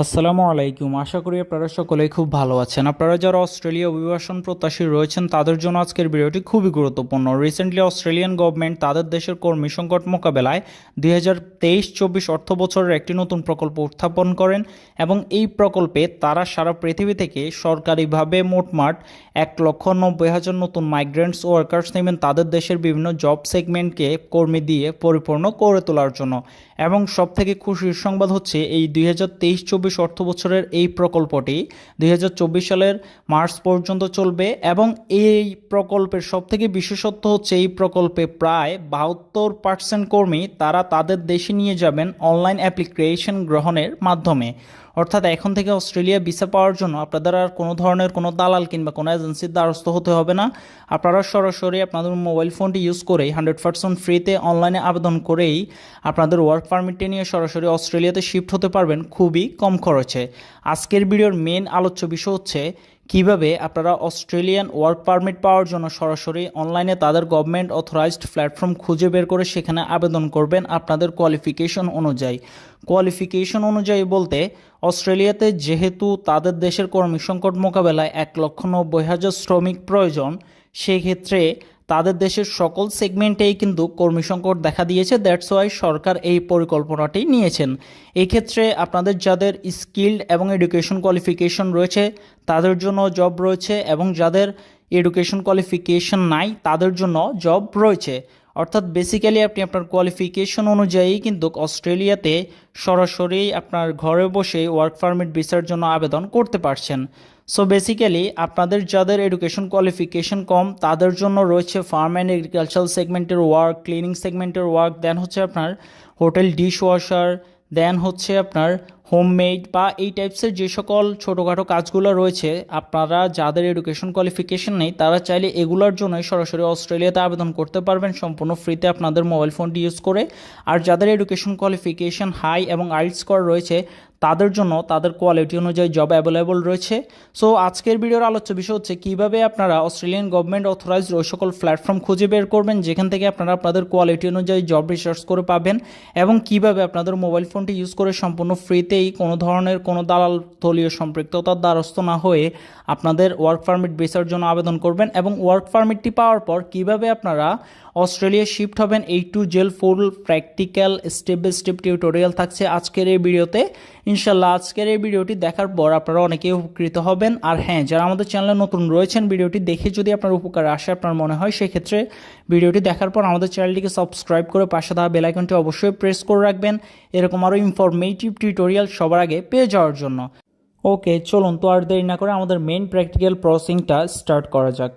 আসসালামু আলাইকুম। আশা করি আপনারা সকলেই খুব ভালো আছেন। আপনারা যারা অস্ট্রেলিয়া অভিবাসন প্রত্যাশী রয়েছেন, তাদের জন্য আজকের ভিডিওটি খুবই গুরুত্বপূর্ণ। রিসেন্টলি অস্ট্রেলিয়ান গভর্নমেন্ট তাদের দেশের কর্মী সংকট মোকাবেলায় দুই হাজার তেইশ চব্বিশ অর্থ বছরের একটি নতুন প্রকল্প উত্থাপন করেন এবং এই প্রকল্পে তারা সারা পৃথিবী থেকে সরকারিভাবে মোটমাট এক লক্ষ নব্বই হাজার নতুন মাইগ্রেন্টস ওয়ার্কার্স নেবেন তাদের দেশের বিভিন্ন জব সেগমেন্টকে কর্মী দিয়ে পরিপূর্ণ করে তোলার জন্য। এবং সবথেকে খুশির সংবাদ হচ্ছে, এই দুই হাজার তেইশ চব্বিশ অর্থ বছরের এই প্রকল্পটি দুই হাজার চব্বিশ সালের মার্চ পর্যন্ত চলবে এবং এই প্রকল্পের সবথেকে বিশেষত্ব হচ্ছে এই প্রকল্পে প্রায় বাহাত্তর পার্সেন্ট কর্মী তারা তাদের দেশে নিয়ে যাবেন অনলাইন অ্যাপ্লিকেশন গ্রহণের মাধ্যমে। অর্থাৎ এখন থেকে অস্ট্রেলিয়া ভিসা পাওয়ার জন্য আপনাদের আর কোনো ধরনের কোনো দালাল কিংবা কোনো এজেন্সির দ্বারস্থ হতে হবে না। আপনারা সরাসরি আপনাদের মোবাইল ফোনটি ইউজ করেই হান্ড্রেড পার্সেন্ট ফ্রিতে অনলাইনে আবেদন করেই আপনাদের ওয়ার্ক পারমিটটি নিয়ে সরাসরি অস্ট্রেলিয়াতে শিফট হতে পারবেন। খুবই কম খরচে। আজকের ভিডিওর মেন আলোচ্য বিষয় হচ্ছে কীভাবে আপনারা অস্ট্রেলিয়ান ওয়ার্ক পারমিট পাওয়ার জন্য সরাসরি অনলাইনে তাদের গভর্নমেন্ট অথরাইজড প্ল্যাটফর্ম খুঁজে বের করে সেখানে আবেদন করবেন আপনাদের কোয়ালিফিকেশন অনুযায়ী। কোয়ালিফিকেশন অনুযায়ী বলতে অস্ট্রেলিয়াতে যেহেতু তাদের দেশের কর্মী সংকট মোকাবেলায় এক লক্ষ নব্বই হাজার শ্রমিক প্রয়োজন, সেক্ষেত্রে তাদের দেশের সকল সেগমেন্টেই কিন্তু কর্মী সংকট দেখা দিয়েছে। দ্যাটস ওয়াই সরকার এই পরিকল্পনাটি নিয়েছেন। এই ক্ষেত্রে আপনাদের যাদের স্কিল্ড এবং এডুকেশন কোয়ালিফিকেশন রয়েছে, তাদের জন্য জব রয়েছে এবং যাদের এডুকেশন কোয়ালিফিকেশন নাই, তাদের জন্য জব রয়েছে। অর্থাৎ বেসিক্যালি আপনি আপনার কোয়ালিফিকেশন অনুযায়ী কিন্তু অস্ট্রেলিয়াতে সরাসরি আপনার ঘরে বসে ওয়ার্ক পারমিট ভিসার জন্য আবেদন করতে পারছেন। সো বেসিক্যালি আপনাদের যাদের এডুকেশন কোয়ালিফিকেশন কম, তাদের জন্য রয়েছে ফার্ম অ্যান্ড এগ্রিকালচারাল সেগমেন্টের ওয়ার্ক ক্লিনিং সেগমেন্টের ওয়ার্ক দেন হচ্ছে আপনার হোটেল ডিশ ওয়াশার দেন হচ্ছে আপনার হোমমেড বা এই টাইপসের যে সকল ছোটোখাটো কাজগুলো রয়েছে, আপনারা যাদের এডুকেশন কোয়ালিফিকেশন নেই, তারা চাইলে এগুলোর জন্যই সরাসরি অস্ট্রেলিয়াতে আবেদন করতে পারবেন। সম্পূর্ণ ফ্রিতে আপনাদের মোবাইল ফোনটি ইউজ করে। আর যাদের এডুকেশন কোয়ালিফিকেশন হাই এবং আইট স্কোর রয়েছে তাদের জন্য, তাদের কোয়ালিটি অনুযায়ী জব অ্যাভেলেবল রয়েছে। সো আজকের ভিডিওর আলোচ্য বিষয় হচ্ছে, কীভাবে আপনারা অস্ট্রেলিয়ান গভর্নমেন্ট অথরাইজড ওই সকল প্ল্যাটফর্ম খুঁজে বের করবেন, যেখান থেকে আপনারা আপনাদের কোয়ালিটি অনুযায়ী জব রিসার্চ করে পাবেন, এবং কীভাবে আপনাদের মোবাইল ফোনটি ইউজ করে সম্পূর্ণ ফ্রিতেই কোনো ধরনের কোনো দালাল দলীয় সম্পৃক্ততার দ্বারস্থ না হয়ে আপনাদের ওয়ার্ক পারমিট ভিসার জন্য আবেদন করবেন, এবং ওয়ার্ক পারমিটটি পাওয়ার পর কীভাবে আপনারা অস্ট্রেলিয়া শিফট হবেন এই to jail full practical step by step tutorial থাকছে আজকের এই ভিডিওতে। ইনশাল্লাহ আজকের এই ভিডিওটি দেখার পর আপনারা অনেকেই উপকৃত হবেন। আর হ্যাঁ যারা আমাদের চ্যানেলে নতুন রয়েছেন, ভিডিওটি দেখে যদি আপনার উপকার আসে, আপনার মনে হয়, সেক্ষেত্রে ভিডিওটি দেখার পর আমাদের চ্যানেলটিকে সাবস্ক্রাইব করে পাশে দেওয়া বেলাইকনটি অবশ্যই প্রেস করে রাখবেন। এরকম আরও ইনফরমেটিভ টিউটোরিয়াল সবার আগে পেয়ে যাওয়ার জন্য। ওকে, চলুন তো আর দেরি না করে আমাদের মেইন প্র্যাকটিক্যাল প্রসেসিংটা স্টার্ট করা যাক।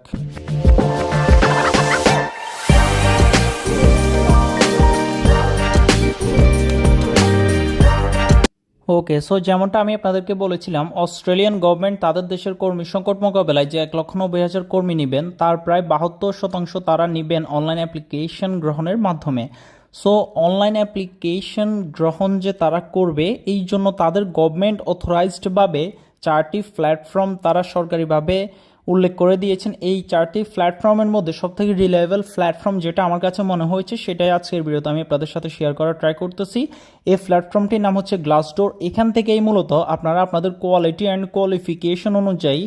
ওকে সো যেমনটা আমি আপনাদেরকে বলেছিলাম অস্ট্রেলিয়ান গভর্নমেন্ট তাদের দেশের কর্মী সংকট মোকাবেলায় যে এক লক্ষ নব্বই হাজার কর্মী নেবেন, তার প্রায় বাহাত্তর শতাংশ তারা নেবেন অনলাইন অ্যাপ্লিকেশন গ্রহণের মাধ্যমে। সো অনলাইন অ্যাপ্লিকেশন গ্রহণ যে তারা করবে, এই জন্য তাদের গভর্নমেন্ট অথরাইজডভাবে চারটি প্ল্যাটফর্ম তারা সরকারিভাবে উল্লেখ করে দিয়েছেন, এই চারটি প্ল্যাটফর্মের মধ্যে সবথেকে রিলায়েবল প্ল্যাটফর্ম যেটা আমার কাছে মনে হয়েছে, সেটাই আজকের ভিডিওতে আমি আপনাদের সাথে শেয়ার করার ট্রাই করতেছি। এই প্ল্যাটফর্মটির নাম হচ্ছে গ্লাসডোর এখান থেকেই মূলত আপনারা আপনাদের কোয়ালিটি অ্যান্ড কোয়ালিফিকেশন অনুযায়ী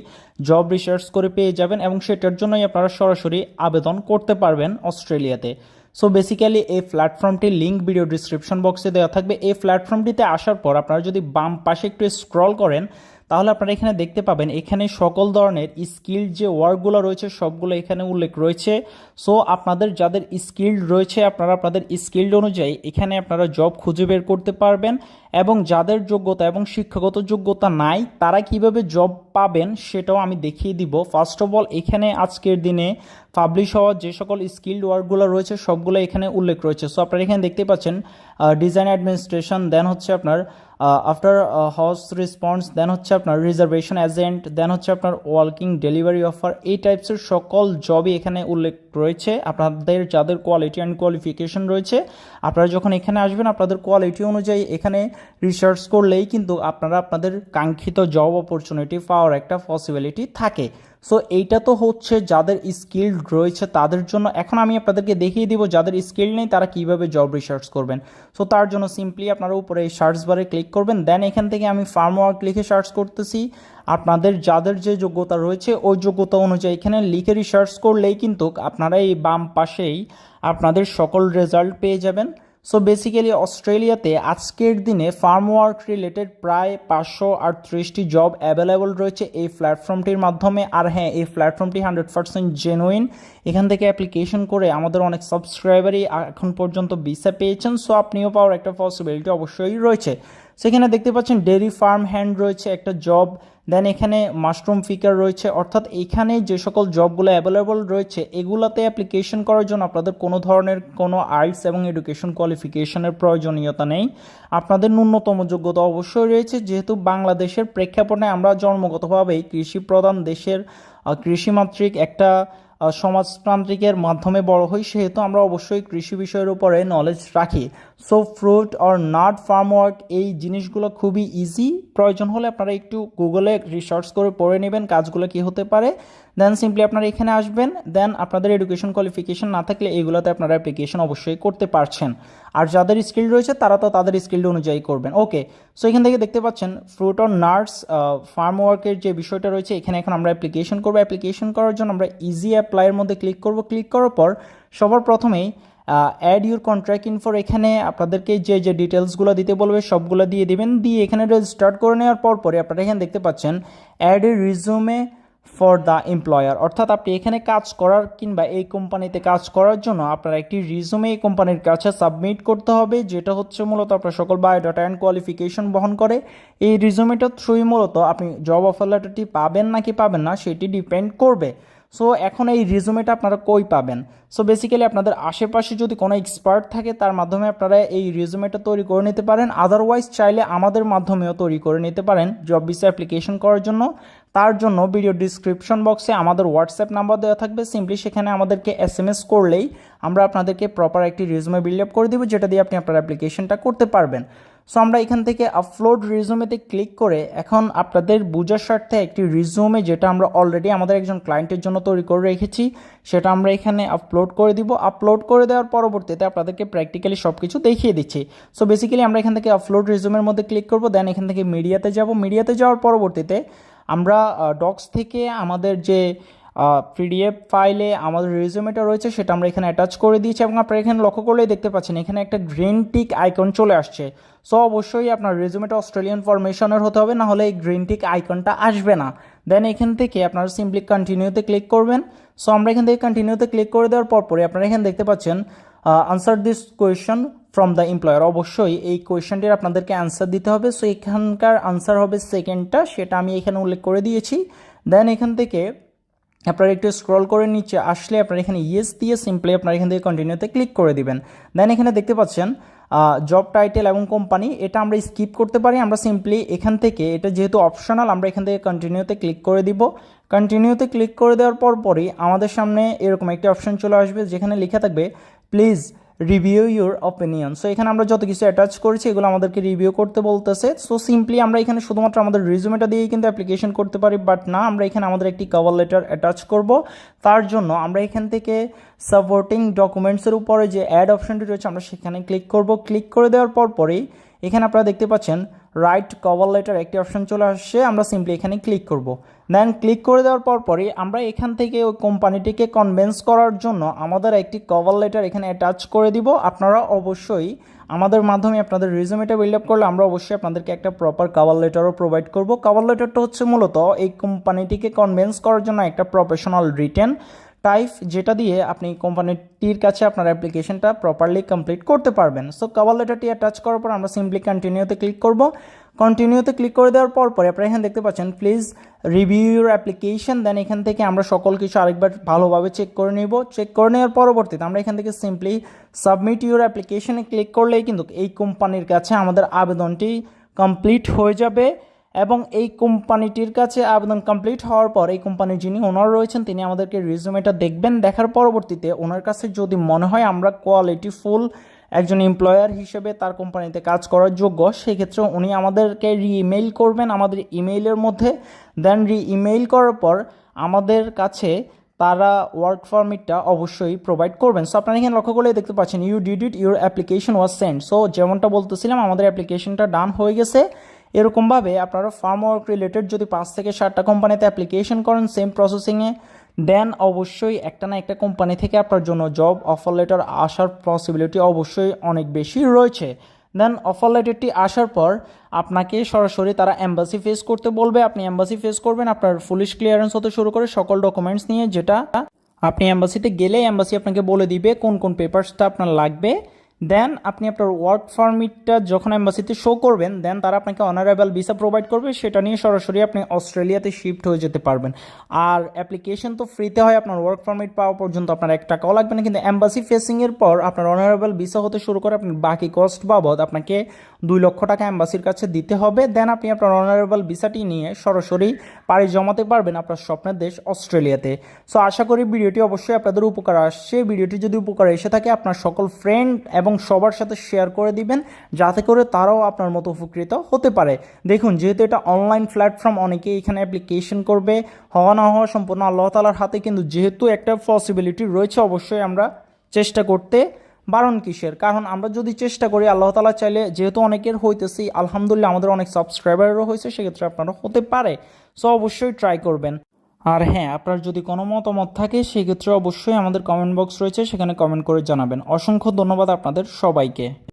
জব রিসার্চ করে পেয়ে যাবেন এবং সেটার জন্যই আপনারা সরাসরি আবেদন করতে পারবেন অস্ট্রেলিয়াতে। সো বেসিক্যালি এই প্ল্যাটফর্মটির লিঙ্ক ভিডিও ডিসক্রিপশন বক্সে দেওয়া থাকবে। এই প্ল্যাটফর্মটিতে আসার পর আপনারা যদি বাম পাশে একটু স্ক্রল করেন তাহলে আপনারা এখানে দেখতে পাবেন, এখানে সকল ধরনের স্কিল যে ওয়ার্কগুলো রয়েছে, সবগুলো এখানে উল্লেখ রয়েছে। সো, আপনাদের যাদের স্কিল্ড রয়েছে, আপনারা আপনাদের স্কিল্ড অনুযায়ী এখানে আপনারা জব খুঁজে বের করতে পারবেন এবং যাদের যোগ্যতা এবং শিক্ষাগত যোগ্যতা নাই, তারা কীভাবে জব পাবেন সেটাও আমি দেখিয়ে দিব। ফার্স্ট অফ অল এখানে আজকের দিনে পাবলিশ হওয়া যে সকল স্কিল্ড ওয়ার্কগুলো রয়েছে, সবগুলো এখানে উল্লেখ রয়েছে। সো, আপনারা এখানে দেখতে পাচ্ছেন ডিজাইন অ্যাডমিনিস্ট্রেশন দেন হচ্ছে আপনার আফটার হাউস রেসপন্স দেন হচ্ছে আপনার রিজার্ভেশন এজেন্ট দেন হচ্ছে আপনার ওয়ার্কিং ডেলিভারি অফার এই টাইপসের সকল জবই এখানে উল্লেখ রয়েছে। আপনাদের যাদের কোয়ালিটি অ্যান্ড কোয়ালিফিকেশন রয়েছে, আপনারা যখন এখানে আসবেন, আপনাদের কোয়ালিটি অনুযায়ী এখানে রিসার্চ করলেই কিন্তু আপনারা আপনাদের কাঙ্ক্ষিত জব অপরচুনিটি পাওয়ার একটা পসিবিলিটি থাকে। সো এইটা তো হচ্ছে যাদের স্কিল্ড রয়েছে তাদের জন্য। এখন আমি আপনাদেরকে দেখিয়ে দিব যাদের স্কিল নেই তারা কীভাবে জব রিসার্চ করবেন। সো তার জন্য সিম্পলি আপনারা উপরে সার্চ বারে ক্লিক করবেন। দেন এখান থেকে আমি ফার্ম ওয়ার্ক লিখে সার্চ করতেছি। আপনাদের যাদের যে যোগ্যতা রয়েছে, ওই যোগ্যতা অনুযায়ী এখানে লিখে রিসার্চ করলেই কিন্তু আপনারা এই বাম পাশেই আপনাদের সকল রেজাল্ট পেয়ে যাবেন। সো বেসিক্যালি অস্ট্রেলিয়াতে আজকের দিনে ফার্ম ওয়ার্ক রিলেটেড প্রায় পাঁচশো আটত্রিশটি জব অ্যাভেলেবল রয়েছে এই প্ল্যাটফর্মটির মাধ্যমে। আর হ্যাঁ এই প্ল্যাটফর্মটি হান্ড্রেড পার্সেন্ট জেনুইন এখান থেকে অ্যাপ্লিকেশন করে আমাদের অনেক সাবস্ক্রাইবারই এখন পর্যন্ত বিসা পেয়েছেন। সো আপনিও পাওয়ার একটা পসিবিলিটি অবশ্যই রয়েছে। সেখানে দেখতে পাচ্ছেন ডেরি ফার্ম হ্যান্ড রয়েছে একটা জব, দেন এখানে মাশরুম ফিকার রয়েছে। অর্থাৎ এখানে যে সকল জবগুলো অ্যাভেলেবল রয়েছে, এগুলাতে অ্যাপ্লিকেশন করার জন্য আপনাদের কোনো ধরনের কোনো আর্টস এবং এডুকেশন কোয়ালিফিকেশনের প্রয়োজনীয়তা নেই। আপনাদের ন্যূনতম যোগ্যতা অবশ্যই রয়েছে, যেহেতু বাংলাদেশের প্রেক্ষাপটে আমরা জন্মগতভাবেই কৃষি প্রধান দেশের কৃষিমাত্রিক একটা সমাজতান্ত্রিকের মাধ্যমে বড় হই, সেহেতু আমরা অবশ্যই কৃষি বিষয়ের উপরে নলেজ রাখি। So fruit or nut farm work এই জিনিসগুলো খুবই ইজি প্রয়োজন হলে আপনারা একটু গুগলে রিসার্চ করে পড়ে নেবেন, কাজগুলো কি হতে পারে। দেন সিম্পলি আপনারা এখানে আসবেন দেন আপনাদের এডুকেশন কোয়ালিফিকেশন না থাকলে এগুলোতে আপনারা অ্যাপ্লিকেশন অবশ্যই করতে পারছেন। আর যাদের স্কিল রয়েছে, তারা তো তাদের স্কিল অনুযায়ী করবেন। ওকে সো এখান থেকে দেখতে পাচ্ছেন ফ্রুট অন নার্স ফার্ম ওয়ার্কের যে বিষয়টা রয়েছে, এখানে এখন আমরা অ্যাপ্লিকেশন করব। অ্যাপ্লিকেশন করার জন্য আমরা ইজি অ্যাপ্লাইয়ের মধ্যে ক্লিক করব। ক্লিক করার পর সবার প্রথমেই অ্যাড ইউর কন্ট্রাক্ট ইনফর এখানে আপনাদেরকে যে যে ডিটেলসগুলো দিতে বলবে, সবগুলো দিয়ে দিবেন। দিয়ে এখানে রেজিস্টার্ট করে নেওয়ার পর পরে আপনারা এখানে দেখতে পাচ্ছেন add a resume for the employer অর্থাৎ আপনি এখানে কাজ করার কিংবা এই কোম্পানিতে কাজ করার জন্য আপনার একটি রিজুমে এই কোম্পানির কাছে সাবমিট করতে হবে, যেটা হচ্ছে মূলত আপনার সকল বায়োডাটা অ্যান্ড কোয়ালিফিকেশন বহন করে। এই রিজুমেটার থ্রুই মূলত আপনি জব অফার লেটারটি পাবেন নাকি পাবেন না, সেটি ডিপেন্ড করবে। সো এখন এই রিজুমেটা আপনারা কই পাবেন? সো বেসিক্যালি আপনাদের আশেপাশে যদি কোনো এক্সপার্ট থাকে, তার মাধ্যমে আপনারা এই রিজুমেটা তৈরি করে নিতে পারেন। আদারওয়াইজ চাইলে আমাদের মাধ্যমেও তৈরি করে নিতে পারেন জব ভিসা অ্যাপ্লিকেশন করার জন্য। তার জন্য ভিডিও ডিসক্রিপশন বক্সে আমাদের হোয়াটসঅ্যাপ নাম্বার দেওয়া থাকবে। সিম্পলি সেখানে আমাদেরকে এস এম এস করলেই আমরা আপনাদেরকে প্রপার একটি রিজুমে বিল্ড আপ করে দেবো, যেটা দিয়ে আপনি আপনার অ্যাপ্লিকেশনটা করতে পারবেন। সো আমরা এখান থেকে আপলোড রিজুমেতে ক্লিক করে এখন আপনাদের বোঝার স্বার্থে একটি রিজুমে যেটা আমরা অলরেডি আমাদের একজন ক্লায়েন্টের জন্য তৈরি করে রেখেছি, সেটা আমরা এখানে আপলোড করে দিব। আপলোড করে দেওয়ার পরবর্তীতে আপনাদেরকে প্র্যাকটিক্যালি সব কিছু দেখিয়ে দিচ্ছি। সো বেসিক্যালি আমরা এখান থেকে আপলোড রিজুমের মধ্যে ক্লিক করব দেন এখান থেকে মিডিয়াতে যাব। মিডিয়াতে যাওয়ার পরবর্তীতে আমরা ডক্স থেকে আমাদের যে পিডিএফ ফাইলে আমাদের রেজুমেটা রয়েছে, সেটা আমরা এখানে অ্যাটাচ করে দিয়েছি এবং আপনারা এখানে লক্ষ্য করলেই দেখতে পাচ্ছেন, এখানে একটা গ্রিন টিক আইকন চলে আসছে। সো অবশ্যই আপনার রেজুমেটা অস্ট্রেলিয়ান ফরমেশনের হতে হবে না হলে এই গ্রিন টিক আইকনটা আসবে না। দেন এখান থেকে আপনারা সিম্পলি কন্টিনিউতে ক্লিক করবেন। সো আমরা এখান থেকে কন্টিনিউতে ক্লিক করে দেওয়ার পর পরে আপনারা এখানে দেখতে পাচ্ছেন answer this question from the employer অবশ্যই এই কোয়েশনটির আপনাদেরকে অ্যান্সার দিতে হবে। সো এখানকার আনসার হবে সেকেন্ডটা সেটা আমি এখানে উল্লেখ করে দিয়েছি। দেন এখান থেকে আপনারা একটু স্ক্রল করে নিচে আসলে আপনারা এখানে ইয়েস দিয়ে সিম্পলি আপনারা এখান থেকে কন্টিনিউতে ক্লিক করে দিবেন। দেন এখানে দেখতে পাচ্ছেন জব টাইটেল এবং কোম্পানি এটা আমরা স্কিপ করতে পারি, আমরা সিম্পলি এখান থেকে, এটা যেহেতু অপশনাল আমরা এখান থেকে কন্টিনিউতে ক্লিক করে দিব। কন্টিনিউতে ক্লিক করে দেওয়ার পর পরই আমাদের সামনে এরকম একটি অপশন চলে আসবে, যেখানে লেখা থাকবে please review your opinion so এখানে আমরা যত কিছু অ্যাটাচ করেছি, এগুলো আমাদেরকে রিভিউ করতে বলতেছে। সো সিম্পলি আমরা এখানে শুধুমাত্র আমাদের রিজুমেটা দিয়েই কিন্তু অ্যাপ্লিকেশন করতে পারি বাট না, আমরা এখানে আমাদের একটি কভার লেটার অ্যাটাচ করব। তার জন্য আমরা এখান থেকে সাপোর্টিং ডকুমেন্টসের উপরে যে অ্যাড অপশনটি রয়েছে, আমরা সেখানে ক্লিক করব। ক্লিক করে দেওয়ার পর পরেই এখানে আপনারা দেখতে পাচ্ছেন রাইট কভার লেটার একটি অপশন চলে আসছে, আমরা সিম্পলি এখানে ক্লিক করব। দেন ক্লিক করে দেওয়ার পর পরই আমরা এখান থেকে ওই কোম্পানিটিকে কনভেন্স করার জন্য আমাদের একটি কভার লেটার এখানে অ্যাটাচ করে দিব। আপনারা অবশ্যই আমাদের মাধ্যমে আপনাদের রিজুমেটা বিল্ড আপ করলে আমরা অবশ্যই আপনাদেরকে একটা প্রপার কভার লেটারও প্রোভাইড করব। কভার লেটারটা হচ্ছে মূলত এই কোম্পানিটিকে কনভেন্স করার জন্য একটা প্রফেশনাল রিটেন টাইপ যেটা দিয়ে আপনি কোম্পানিটির কাছে আপনার অ্যাপ্লিকেশনটা প্রপারলি কমপ্লিট করতে পারবেন। সো কভার লেটারটি অ্যাটাচ করার পর আমরা সিম্পলি কন্টিনিউতে ক্লিক করব। কন্টিনিউতে ক্লিক করে দেওয়ার পর পরে আপনারা এখানে দেখতে পাচ্ছেন please review your application then এখান থেকে আমরা সকল কিছু আরেকবার ভালোভাবে চেক করে নিব। চেক করে নেওয়ার পরবর্তীতে আমরা এখান থেকে সিম্পলি সাবমিট ইউর অ্যাপ্লিকেশনে ক্লিক করলেই কিন্তু এই কোম্পানির কাছে আমাদের আবেদনটি কমপ্লিট হয়ে যাবে। এবং এই কোম্পানিটির কাছে আবেদন কমপ্লিট হওয়ার পর এই কোম্পানির যিনি ওনার রয়েছেন, তিনি আমাদেরকে রিজুমেটা দেখবেন। দেখার পরবর্তীতে ওনার কাছে যদি মনে হয় আমরা কোয়ালিটি ফুল একজন এমপ্লয়ার হিসেবে তার কোম্পানিতে কাজ করার যোগ্য সেক্ষেত্রে উনি আমাদেরকে রি ইমেইল করবেন আমাদের ইমেইলের মধ্যে। দেন রি ইমেইল করার পর আমাদের কাছে তারা ওয়ার্ক পারমিটটা অবশ্যই প্রোভাইড করবেন। সো আপনারা এখানে লক্ষ্য করলে দেখতে পাচ্ছেন you did it your application was send so যেমনটা বলতেছিলাম, আমাদের অ্যাপ্লিকেশনটা ডান হয়ে গেছে। এরকমভাবে আপনারা ফার্ম ওয়ার্ক রিলেটেড যদি পাঁচ থেকে সাতটা কোম্পানিতে অ্যাপ্লিকেশন করেন সেম প্রসেসিংয়ে দেন অবশ্যই একটা না একটা কোম্পানি থেকে আপনার জন্য জব অফার লেটার আসার পসিবিলিটি অবশ্যই অনেক বেশি রয়েছে। দেন অফার লেটারটি আসার পর আপনাকে সরাসরি তারা এম্বাসি ফেস করতে বলবে। আপনি এম্বাসি ফেস করবেন, আপনার পুলিশ ক্লিয়ারেন্স হতে শুরু করে সকল ডকুমেন্টস নিয়ে যেটা আপনি এম্বাসিতে গেলে এম্বাসি আপনাকে বলে দিবে কোন কোন পেপারসটা আপনার লাগবে। দেন আপনি আপনার ওয়ার্ক পারমিটটা যখন এম্বাসিতে শো করবেন দেন তারা আপনাকে অনারেবল ভিসা প্রোভাইড করবে, সেটা নিয়ে সরাসরি আপনি অস্ট্রেলিয়াতে শিফট হয়ে যেতে পারবেন। আর অ্যাপ্লিকেশন তো ফ্রিতে হয়, আপনার ওয়ার্ক পারমিট পাওয়া পর্যন্ত আপনার এক টাকাও লাগবে না, কিন্তু অ্যাম্বাসি ফেসিংয়ের পর আপনার অনারেবল ভিসা হতে শুরু করে আপনার বাকি কস্ট বাবদ আপনাকে দুই লক্ষ টাকা অ্যাম্বাসির কাছে দিতে হবে। দেন আপনি আপনার অনারেবল ভিসাটি নিয়ে সরাসরি পাড়ি জমাতে পারবেন আপনার স্বপ্নের দেশ অস্ট্রেলিয়াতে। সো আশা করি ভিডিওটি অবশ্যই আপনাদের উপকার আসছে। ভিডিওটি যদি উপকার এসে থাকে, আপনার সকল ফ্রেন্ড এবং সবার সাথে শেয়ার করে দিবেন, যাতে করে তারাও আপনার মতো উপকৃত হতে পারে। দেখুন, যেহেতু এটা অনলাইন প্ল্যাটফর্ম অনেকেই এখানে অ্যাপ্লিকেশন করবে। হওয়া না হওয়া সম্পূর্ণ আল্লাহ তালার হাতে, কিন্তু যেহেতু একটা পসিবিলিটি রয়েছে, অবশ্যই আমরা চেষ্টা করতে বারণ কিসের? কারণ আমরা যদি চেষ্টা করি, আল্লাহ তালা চাইলে যেহেতু অনেকের হইতেছি, আলহামদুলিল্লাহ আমাদের অনেক সাবস্ক্রাইবারও হয়েছে সেক্ষেত্রে আপনারা হতে পারে। সো অবশ্যই ট্রাই করবেন। আর হ্যাঁ আপনার যদি কোনো মতামত থাকে, সেক্ষেত্রে অবশ্যই আমাদের কমেন্ট বক্স রয়েছে, সেখানে কমেন্ট করে জানাবেন। অসংখ্য ধন্যবাদ আপনাদের সবাইকে।